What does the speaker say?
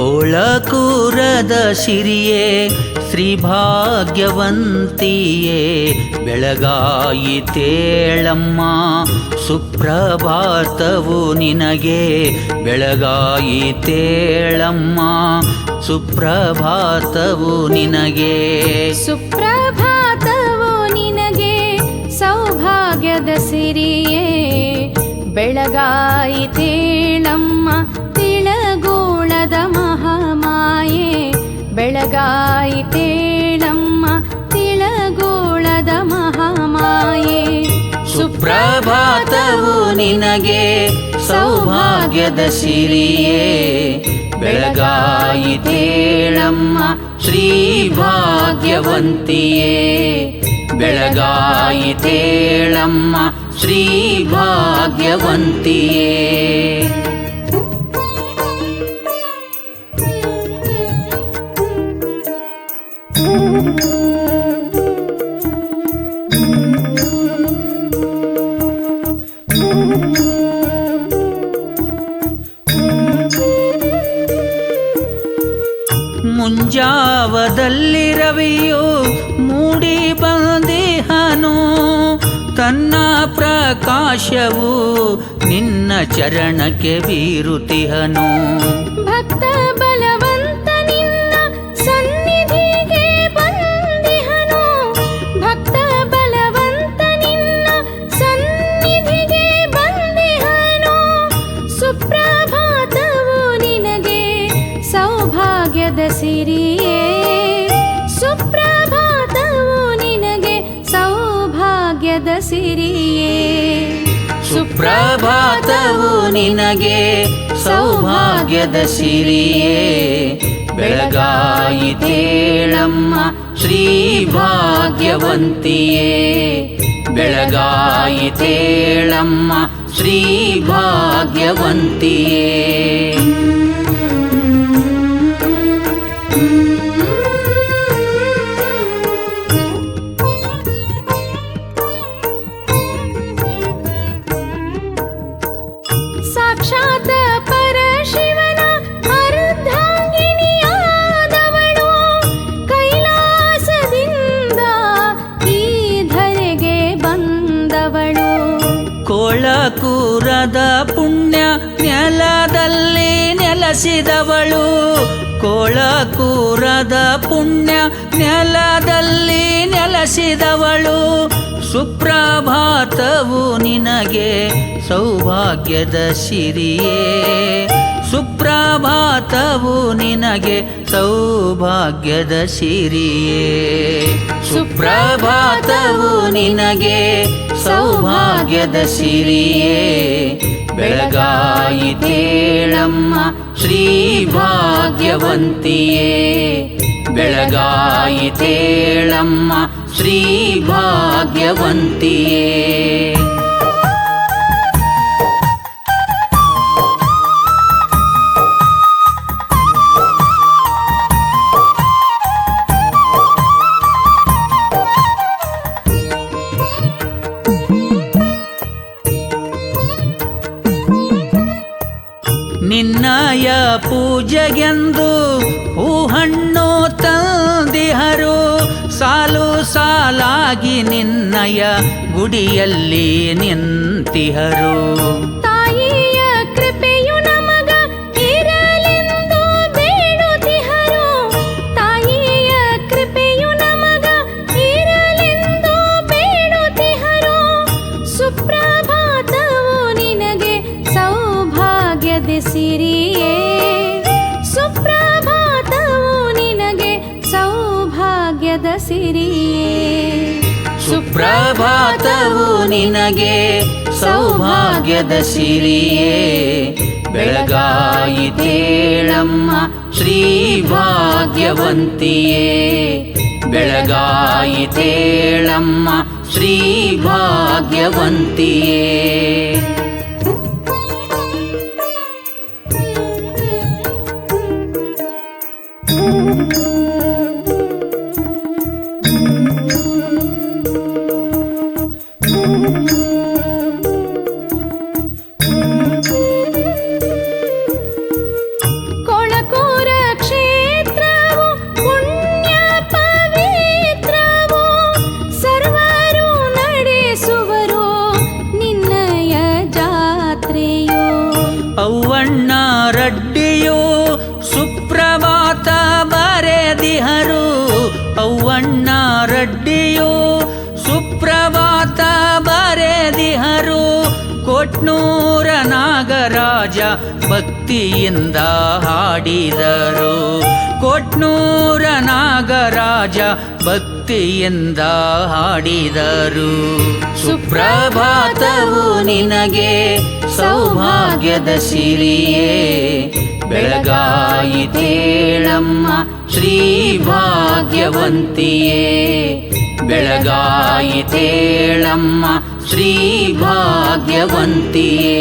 ಭಾಗ್ಯದ ಸಿರಿಯೇ ಶ್ರೀಭಾಗ್ಯವಂತಿಯೇ ಬೆಳಗಾಯಿತೇಳಮ್ಮ ಸುಪ್ರಭಾತವು ನಿನಗೆ ಬೆಳಗಾಯಿತೇಳಮ್ಮ ಸುಪ್ರಭಾತವು ನಿನಗೆ. ಸುಪ್ರಭಾತವು ನಿನಗೆ ಸೌಭಾಗ್ಯದ ಸಿರಿಯೇ ಬೆಳಗಾಯಿತೇಳಮ್ಮ ತಿಳಗೂಳದ ಮಹಾಮಾಯೆ ಬೆಳಗಾಯಿತೇಳಮ್ಮ ತಿಳಗೋಳದ ಮಹಾಮಾಯೆ. ಸುಪ್ರಭಾತವು ನಿನಗೆ ಸೌಭಾಗ್ಯದ ಸಿರಿಯೇ. ಬೆಳಗಾಯಿತೇಳಮ್ಮ ಶ್ರೀ ಭಾಗ್ಯವಂತಿಯೇ ಬೆಳಗಾಯಿತೇಳಮ್ಮ ಶ್ರೀ ಭಾಗ್ಯವಂತಿಯೇ ಮುಂಜಾವದಲ್ಲಿ ರವಿಯು ಮೂಡಿ ಬಂದಿಹನು. ತನ್ನ ಪ್ರಕಾಶವು ನಿನ್ನ ಚರಣಕ್ಕೆ ಬೀರುತಿಹನು ಭಕ್ತ ಸಿರಿಯೇ, ಸುಪ್ರಭಾತವು ನಿನಗೆ ಸೌಭಾಗ್ಯದ ಸಿರಿಯೇ. ಸುಪ್ರಭಾತವು ನಿನಗೆ ಸೌಭಾಗ್ಯದ ಸಿರಿಯೇ. ಬೆಳಗಾಯಿತೇಳಮ್ಮ ಶ್ರೀ ಭಾಗ್ಯವಂತಿಯೇ ಬೆಳಗಾಯಿತೇಳಮ್ಮ ಶ್ರೀ ಭಾಗ್ಯವಂತಿಯೇ ಕೋಳಕೂರದ ಪುಣ್ಯ ನೆಲದಲ್ಲಿ ನೆಲೆಸಿದವಳು. ಕೋಳಕೂರದ ಪುಣ್ಯ ನೆಲದಲ್ಲಿ ನೆಲೆಸಿದವಳು. ಸುಪ್ರಭಾತವು ನಿನಗೆ ಸೌಭಾಗ್ಯದ ಸಿರಿಯೇ. ಸುಪ್ರಭಾತವು ನಿನಗೆ ಸೌಭಾಗ್ಯದ ಸಿರಿಯೇ. ಸುಪ್ರಭಾತವು ನಿನಗೆ ಸೌಭಾಗ್ಯದ ಸಿರಿಯೇ. ಬೆಳಗಾಯಿತೇಳಮ್ಮ ಶ್ರೀ ಭಾಗ್ಯವಂತಿಯೇ ಬೆಳಗಾಯಿತೇಳಮ್ಮ ಶ್ರೀ ಭಾಗ್ಯವಂತಿಯೇ ನಿನ್ನಯ ಪೂಜೆಗೆಂದು ಹೂಹಣ್ಣು ತಂದಿಹರು. ಸಾಲು ಸಾಲಾಗಿ ನಿನ್ನಯ ಗುಡಿಯಲ್ಲಿ ನಿಂತಿಹರು. ಸಿರಿಯೇ ಸುಪ್ರಭಾತವು ನಿನಗೆ ಸೌಭಾಗ್ಯದ ಸಿರಿಯೇ. ಬೆಳಗಾಯಿತೇಳಮ್ಮ ಶ್ರೀ ಭಾಗ್ಯವಂತಿಯೇ ಬೆಳಗಾಯಿತೇಳಮ್ಮ ಶ್ರೀ ಭಾಗ್ಯವಂತಿಯೇ ರೆಡ್ಡಿಯು ಸುಪ್ರಭಾತ ಬರೆದಿಹರು ಕೊಟ್ನೂರ ನಾಗರಾಜ ಭಕ್ತಿಯಿಂದ ಹಾಡಿದರು. ಕೊಟ್ನೂರ ನಾಗರಾಜ ಭಕ್ತಿಯಿಂದ ಹಾಡಿದರು. ಸುಪ್ರಭಾತವು ನಿನಗೆ ಸೌಭಾಗ್ಯದ ಸಿರಿಯೇ. ಬೆಳಗಾಯಿತೇಳಮ್ಮ ಶ್ರೀ ಭಾಗ್ಯವಂತಿಯೇ. ಬೆಳಗಾಯಿತೇಳಮ್ಮ ಶ್ರೀ ಭಾಗ್ಯವಂತಿಯೇ.